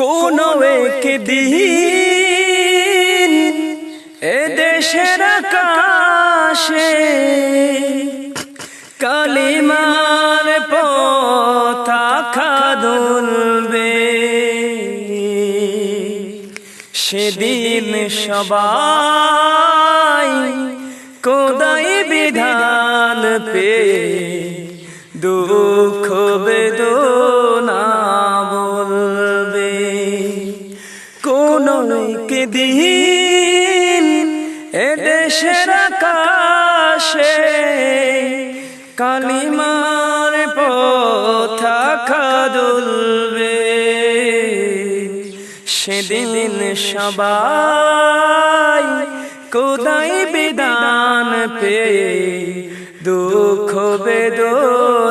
কোন একদিন এ দেশের আকাশে কালিমার পতাকা দুলবে সেদিন সবাই কোদাই বিধান পে দুঃখ বেদনা কোন দিন এ দেশের আকাশে কালিমার পতাকা দুলবে সেদিন সবাই কোদাই বিধান পে দুঃখ বেদনা